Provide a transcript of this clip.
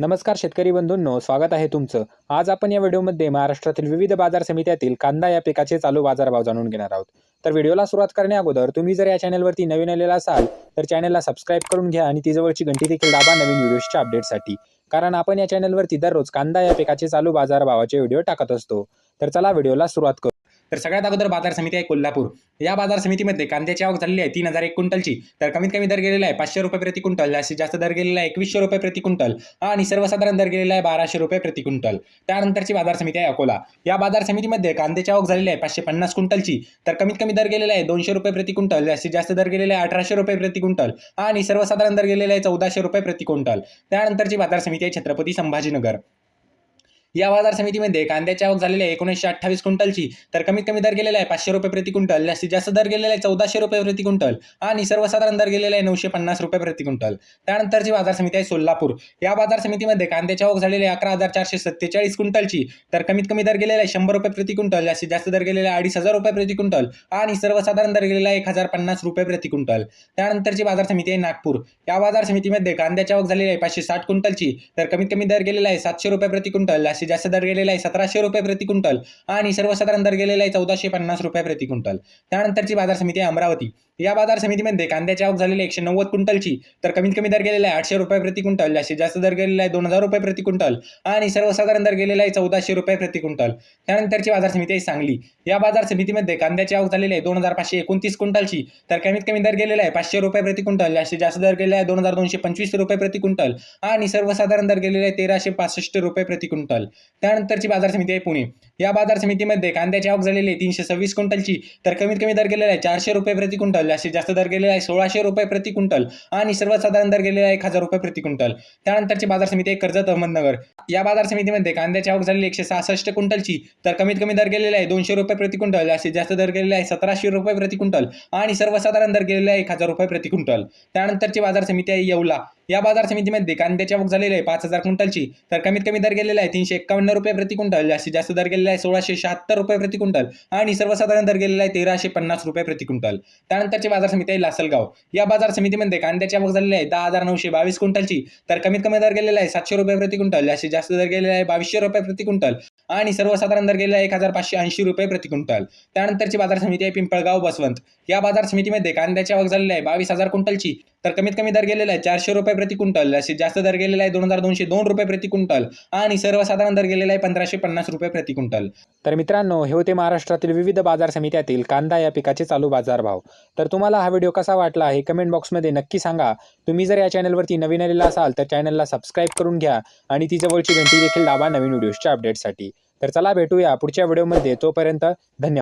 नमस्कार शेतकरी बंधूंनो स्वागत आहे तुमचं. आज आपण या व्हिडिओमध्ये महाराष्ट्रातील विविध बाजार समित्यातील कांदा या पिकाचे चालू बाजारभाव जाणून घेणार आहोत. तर व्हिडिओला सुरुवात करण्या अगोदर तुम्ही जर या चॅनलवरती नवीन आलेला असाल तर चॅनलला सबस्क्राईब करून घ्या आणि ती जवळची घंटी देखील दाबा नवीन व्हिडिओच्या अपडेटसाठी. कारण आपण या चॅनलवरती दररोज कांदा या पिकाचे चालू बाजारभावाचे व्हिडिओ टाकत असतो. तर चला व्हिडिओला सुरुवात करू. तर सगळ्यात अगोदर बाजार समिती आहे कोल्हापूर. या बाजार समितीमध्ये कांद्याची आवक झालेली आहे तीन हजार एक क्विंटलची. तर कमीत कमी दर गेलेला आहे पाचशे रुपये प्रति क्विंटल जास्तीत जास्त दर गेलेला आहे एकवीसशे रुपये प्रति क्विंटल आणि सर्वसाधारण दर गेलेला आहे बाराशे रुपये प्रति क्विंटल. त्यानंतरची बाजार समिती आहे अकोला. या बाजार समितीमध्ये कांद्याची आवक झालेली आहे पाचशे पन्नास क्विंटलची. तर कमीत कमी दर गेलेला आहे दोनशे रुपये प्रति क्विंटल जास्तीत जास्त दर गेलेला आहे अठराशे रुपये प्रति क्विंटल आणि सर्वसाधारण दर गेलेला आहे चौदाशे रुपये प्रति क्विंटल. त्यानंतरची बाजार समिती आहे छत्रपती संभाजीनगर. या बाजार समितीमध्ये कांद्याची आवक झालेली आहे. एकोणीसशे अठ्ठावीस क्विंटलची. तर कमीत कमी दर गेलेला आहे पाचशे रुपये प्रति क्विंटल. जास्तीत जास्त दर गेलेला आहे चौदाशे रुपये प्रति क्विंटल. आणि सर्वसाधारण दर गेलेला आहे नऊशे पन्नास रुपये प्रति क्विंटल. त्यानंतरची बाजार समिती आहे सोलापूर. या बाजार समितीमध्ये कांद्याची आवक झालेली आहे अकरा हजार चारशे सत्तेचाळीस क्विंटलची. तर कमीत कमी दर गेलेला आहे शंभर रुपये प्रति क्विंटल. जास्तीत जास्त दर गेलेला आहे अडीच हजार रुपये प्रति क्विंटल. आणि सर्वसाधारण दर गेलेला आहे एक हजार पन्नास रुपये प्रति क्विंटल. त्यानंतरची बाजार समिती आहे नागपूर. या बाजार समितीमध्ये कांद्याची आवक झालेली आहे पाचशे साठ क्विंटलची. तर कमीत कमी दर गेलेला आहे सातशे रुपये प्रति क्विंटल. जास्तीत जास्त दर गेलेला आहे सतराशे रुपये प्रति क्विंटल. आणि सर्वसाधारण दर गेलेला आहे चौदाशे पन्नास रुपये प्रति क्विंटल. त्यानंतरची बाजार समिती आहे अमरावती. या बाजार समितीमध्ये कांद्याची आवक झालेली एकशे नव्वद क्विंटलची तर कमीत कमी दर गेलेला आहे आठशे रुपये प्रति क्विंटल जास्तीत जास्त दर गेलेला आहे दोन हजार रुपये प्रति क्विंटल आणि सर्वसाधारण दर गेलेला आहे चौदाशे रुपये प्रति क्विंटल. त्यानंतरची बाजार समिती आहे सांगली. या बाजार समितीमध्ये कांद्याची आवक झालेली आहे दोन हजार पाचशे एकोणतीस क्विंटलची तर कमीत कमी दर गेलेला आहे पाचशे रुपये प्रति क्विंटल जास्तीत जास्त दर गेलेला आहे दोन हजार दोनशे पंचवीस रुपये प्रति क्विंटल आणि सर्वसाधारण दर गेलेला आहे तेराशे पासष्ट रुपये प्रति क्विंटल. त्यानंतरची बाजार समिती आहे पुणे. या बाजार समितीमध्ये कांद्याची आवक झालेली आहे तीनशे सव्वीस क्विंटलची तर कमीत कमी दर गेलेला आहे चारशे रुपये प्रति क्विंटल जास्तीत जास्त दर गेलेला आहे सोळाशे रुपये प्रति क्विंटल आणि सर्वसाधारण दर गेलेला आहे एक हजार रुपये प्रति क्विंटल. त्यानंतरची बाजार समिती आहे कर्जत अहमदनगर. या बाजार समितीमध्ये कांद्याची आवक झालेली एकशे सहासष्ट क्विंटलची तर कमीत कमी दर गेलेला आहे दोनशे रुपये प्रति क्विंटल जास्तीत जास्त दर गेलेला आहे सतराशे रुपये प्रति क्विंटल आणि सर्वसाधारण दर गेलेला आहे एक हजार रुपये प्रति क्विंटल. त्यानंतरची बाजार समिती आहे येवला. या बाजार समितीमध्ये कांद्याची आवक झालेली आहे पाच हजार क्विंटलची. तर कमीत कमी दर गेलेला आहे तीनशे एक्कावन्न रुपये प्रति क्विंटल जास्तीत जास्त दर गेलेला आहे सोळाशे शहात्तर रुपये प्रति क्विंटल आणि सर्वसाधारण दर गेलेला आहे तेराशे पन्नास रुपये प्रति क्विंटल. त्यानंतरची बाजार समिती आहे लासलगाव. या बाजार समितीमध्ये कांद्याची आवक झालेली आहे दहा हजार नऊशे बावीस क्विंटलची. तर कमीत कमी दर गेलेला आहे सातशे रुपये प्रति क्विंटल जास्तीत जास्त दर गेलेला आहे बावीसशे रुपये प्रति क्विंटल आणि सर्वसाधारण दर गेलेला आहे एक हजार पाचशे ऐंशी रुपये प्रति क्विंटल. त्यानंतरची बाजार समिती आहे पिंपळगाव बसवंत. या बाजार समितीमध्ये कांद्याची आवक झालेली आहे बावीस हजार क्विंटलची. तर कमीत कमी दर गेलेला आहे चारशे रुपये प्रति क्विंटल असे जास्त दर गेलेला आहे दोन हजार दोनशे दोन रुपये प्रति क्विंटल आणि सर्वसाधारण दर गेलेला आहे पंधराशे पन्नास रुपये प्रति क्विंटल. तर मित्रांनो हे होते महाराष्ट्रातील विविध बाजार समित्यातील कांदा या पिकाचे चालू बाजारभाव तर तुम्हाला हा व्हिडिओ कसा वाटला हे कमेंट बॉक्समध्ये नक्की सांगा. तुम्ही जर या चॅनलवरती नवीन आलेला असाल तर चॅनलला सबस्क्राईब करून घ्या आणि ती जवळची घंटी देखील दाबा नवीन व्हिडिओजच्या अपडेटसाठी. तर चला भेटूया पुढच्या व्हिडिओमध्ये. तोपर्यंत धन्यवाद.